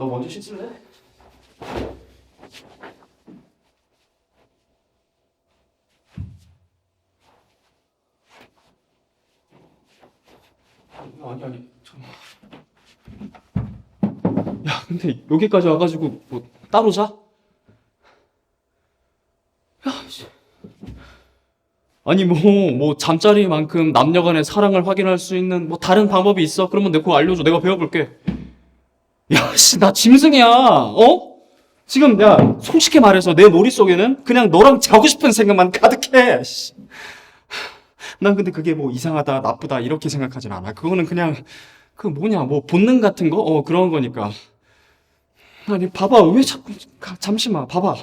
너 먼저 씻을래? 아니 아니 잠깐만. 야 근데 여기까지 와가지고 뭐 따로 자? 야 씨. 아니 뭐뭐 잠자리만큼 남녀간의 사랑을 확인할 수 있는 뭐 다른 방법이 있어? 그러면 내가 그거 알려줘. 내가 배워볼게. 야, 씨, 나 짐승이야. 어? 지금 야, 솔직히 말해서 내 머릿속에는 그냥 너랑 자고 싶은 생각만 가득해. 씨. 난 근데 그게 뭐 이상하다, 나쁘다 이렇게 생각하진 않아. 그거는 그냥 그 뭐냐, 뭐 본능 같은 거? 어, 그런 거니까. 아니, 봐봐. 왜 자꾸 가, 잠시만. 봐봐.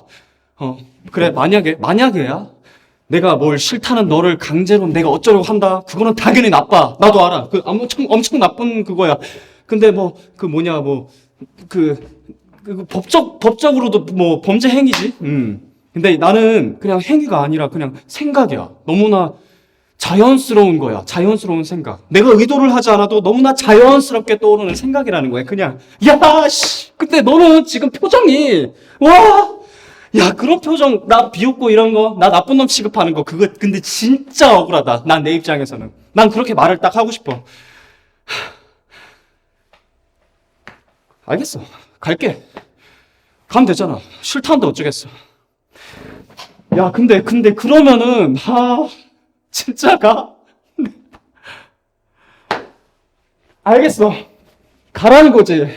어, 그래. 만약에 만약에야 내가 뭘 싫다는 너를 강제로 내가 어쩌려고 한다. 그거는 당연히 나빠. 나도 알아. 그 엄청 엄청 나쁜 그거야. 근데 뭐 그 뭐냐 뭐그 그 법적 법적으로도 뭐 범죄 행위지. 음. 근데 나는 그냥 행위가 아니라 그냥 생각이야. 너무나 자연스러운 거야. 자연스러운 생각. 내가 의도를 하지 않아도 너무나 자연스럽게 떠오르는 생각이라는 거야. 그냥 야 씨. 근데 너는 지금 표정이 와 야, 그런 표정, 나 비웃고 이런 거, 나 나쁜 놈 취급하는 거, 그거, 근데 진짜 억울하다. 난 내 입장에서는. 난 그렇게 말을 딱 하고 싶어. 알겠어. 갈게. 가면 되잖아. 싫다는데 어쩌겠어. 야, 근데, 근데, 그러면은, 아, 진짜 가? 알겠어. 가라는 거지.